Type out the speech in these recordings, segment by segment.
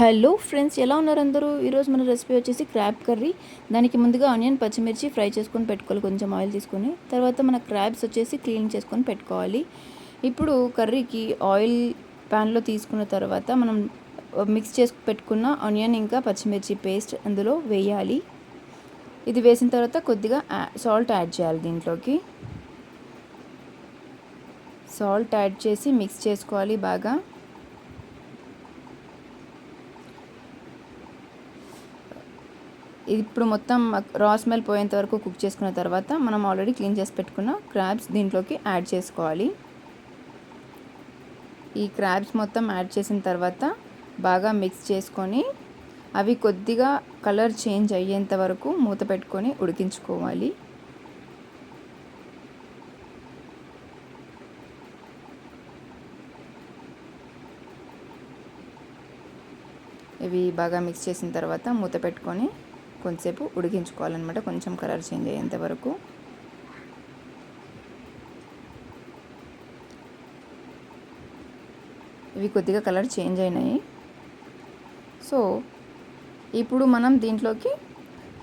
Hello friends ఎలా ఉన్నారు అందరూ? ఈరోజు మన రెసిపీ వచ్చేసి క్రాబ్ కర్రీ. దానికి ముందుగా ఆనియన్ పచ్చిమిర్చి ఫ్రై చేసుకొని పెట్టుకోవాలి. కొంచెం ఆయిల్ తీసుకొని. తర్వాత మన క్రాబ్స్ వచ్చేసి క్లీన్ చేసుకొని పెట్టుకోవాలి. ఇప్పుడు కర్రీకి ఆయిల్ ప్యాన్లో తీసుకున్న తర్వాత మనం మిక్స్ చేసి పెట్టుకున్న ఆనియన్ ఇంకా పచ్చిమిర్చి పేస్ట్ అందులో వేయాలి. ఇది వేసిన తర్వాత కొద్దిగా సాల్ట్ యాడ్ చేయాలి దీంట్లోకి. సాల్ట్ యాడ్ చేసి మిక్స్ చేసుకోవాలి బాగా. ఇప్పుడు మొత్తం రా స్మెల్ పోయేంత వరకు కుక్ చేసుకున్న తర్వాత మనం ఆల్రెడీ క్లీన్ చేసి పెట్టుకున్న క్రాబ్స్ దీంట్లోకి యాడ్ చేసుకోవాలి. ఈ క్రాబ్స్ మొత్తం యాడ్ చేసిన తర్వాత బాగా మిక్స్ చేసుకొని అవి కొద్దిగా కలర్ చేంజ్ అయ్యేంత వరకు మూత పెట్టుకొని ఉడికించుకోవాలి. ఇవి బాగా మిక్స్ చేసిన తర్వాత మూత పెట్టుకొని కొంతసేపు ఉడికించుకోవాలన్నమాట. కొంచెం కలర్ చేంజ్ అయ్యేంత వరకు. ఇవి కొద్దిగా కలర్ చేంజ్ అయినాయి. సో ఇప్పుడు మనం దీంట్లోకి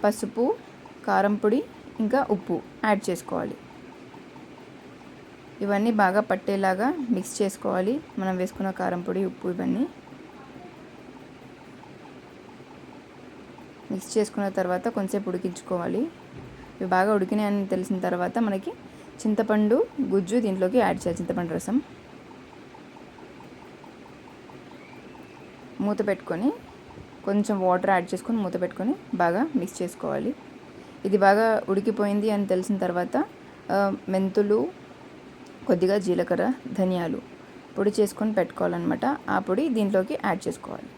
పసుపు కారం పొడి ఇంకా ఉప్పు యాడ్ చేసుకోవాలి. ఇవన్నీ బాగా పట్టేలాగా మిక్స్ చేసుకోవాలి. మనం వేసుకున్న కారం పొడి ఉప్పు ఇవన్నీ. మిక్స్ చేసుకున్న తర్వాత కొంచెంసేపు ఉడికించుకోవాలి. ఇవి బాగా ఉడికినాయని తెలిసిన తర్వాత మనకి చింతపండు గుజ్జు దీంట్లోకి యాడ్ చేయాలి. చింతపండు రసం. మూత పెట్టుకొని కొంచెం వాటర్ యాడ్ చేసుకొని మూత పెట్టుకొని బాగా మిక్స్ చేసుకోవాలి. ఇది బాగా ఉడికిపోయింది అని తెలిసిన తర్వాత మెంతులు కొద్దిగా జీలకర్ర ధనియాలు పొడి చేసుకొని పెట్టుకోవాలన్నమాట. ఆ పొడి దీంట్లోకి యాడ్ చేసుకోవాలి.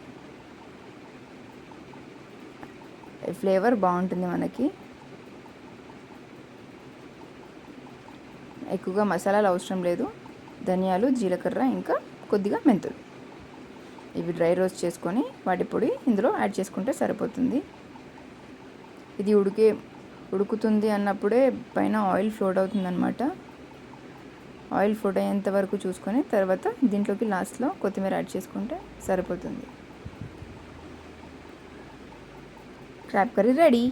ఫ్లేవర్ బాగుంటుంది మనకి. ఎక్కువగా మసాలాలు అవసరం లేదు. ధనియాలు జీలకర్ర ఇంకా కొద్దిగా మెంతులు. ఇవి డ్రై రోస్ట్ చేసుకొని వాటి పొడి ఇందులో యాడ్ చేసుకుంటే సరిపోతుంది. ఇది ఉడికే ఉడుకుతుంది అన్నప్పుడే పైన ఆయిల్ ఫ్లోట్ అవుతుందన్నమాట. ఆయిల్ ఫ్లోట్ అయ్యేంత వరకు చూసుకొని తర్వాత దీంట్లోకి లాస్ట్లో కొత్తిమీర యాడ్ చేసుకుంటే సరిపోతుంది. सब्सक्राइब करें रेडी